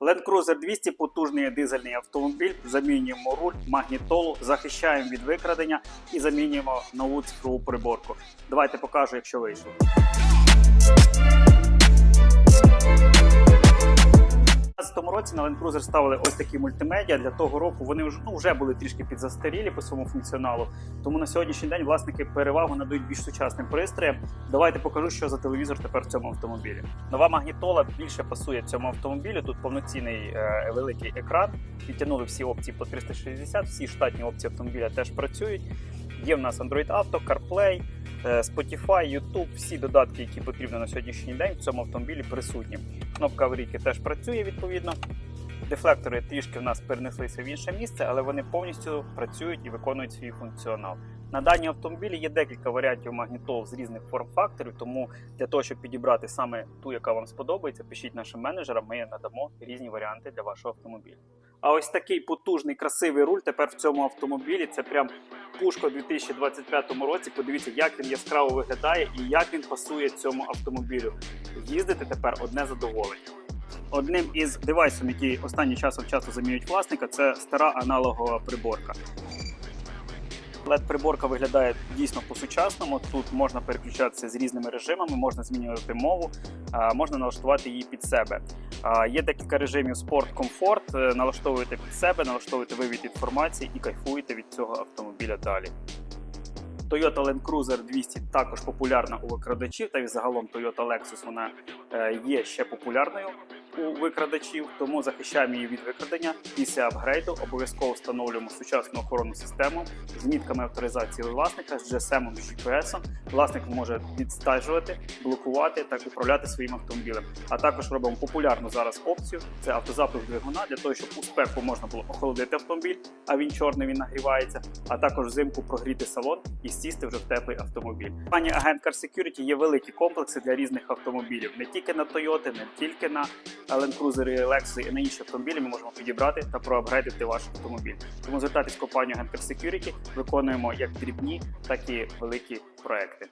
Land Cruiser 200 потужний дизельний автомобіль. Замінюємо руль, магнітолу, захищаємо від викрадення і замінюємо нову цифрову приборку. Давайте покажу, якщо вийшло. 2015 році на Land Cruiser ставили ось такі мультимедіа. Для того року вони вже, ну, вже були трішки підзастарілі по своєму функціоналу. Тому на сьогоднішній день власники перевагу надають більш сучасним пристроям. Давайте покажу, що за телевізор тепер в цьому автомобілі. Нова магнітола більше пасує цьому автомобілю. Тут повноцінний е, великий екран. Підтягнули всі опції по 360, всі штатні опції автомобіля теж працюють. Є в нас Android Auto, CarPlay, Spotify, YouTube, всі додатки, які потрібні на сьогоднішній день в цьому автомобілі присутні. Кнопка аварійки теж працює відповідно. Дефлектори трішки в нас перенеслися в інше місце, але вони повністю працюють і виконують свій функціонал. На даній автомобілі є декілька варіантів магнітол з різних форм-факторів, тому для того, щоб підібрати саме ту, яка вам сподобається, пишіть нашим менеджерам, ми надамо різні варіанти для вашого автомобіля. А ось такий потужний, красивий руль тепер в цьому автомобілі. Це прям пушка у 2025 році. Подивіться, як він яскраво виглядає і як він пасує цьому автомобілю. Їздити тепер одне задоволення. Одним із девайсів, які останнім часом часто замінюють власника, це стара аналогова приборка. Led приборка виглядає дійсно по-сучасному. Тут можна переключатися з різними режимами, можна змінювати мову, можна налаштувати її під себе. Є декілька режимів спорт, комфорт. Е, Налаштовуєте під себе, налаштовуєте вивід інформації і кайфуєте від цього автомобіля далі. Toyota Land Cruiser 200 також популярна у викрадачів, та й загалом Toyota Lexus вона е, є ще популярною у викрадачів, тому захищаємо її від викрадення. Після апгрейду обов'язково встановлюємо сучасну охоронну систему з мітками авторизації власника, з GSM, з GPS. Власник може відстежувати, блокувати та управляти своїм автомобілем. А також робимо популярну зараз опцію: це автозапуск двигуна для того, щоб у спеку можна було охолодити автомобіль, а він чорний, він нагрівається. А також взимку прогріти салон і сісти вже в теплий автомобіль. Пані агент Car Security є великі комплекси для різних автомобілів, не тільки на Toyota, не тільки на Land Cruiser, Lexus і на інші автомобілі. Ми можемо підібрати та проапгрейдити ваш автомобіль. Тому звертайтесь в компанію Агент Security, виконуємо як дрібні, так і великі проекти.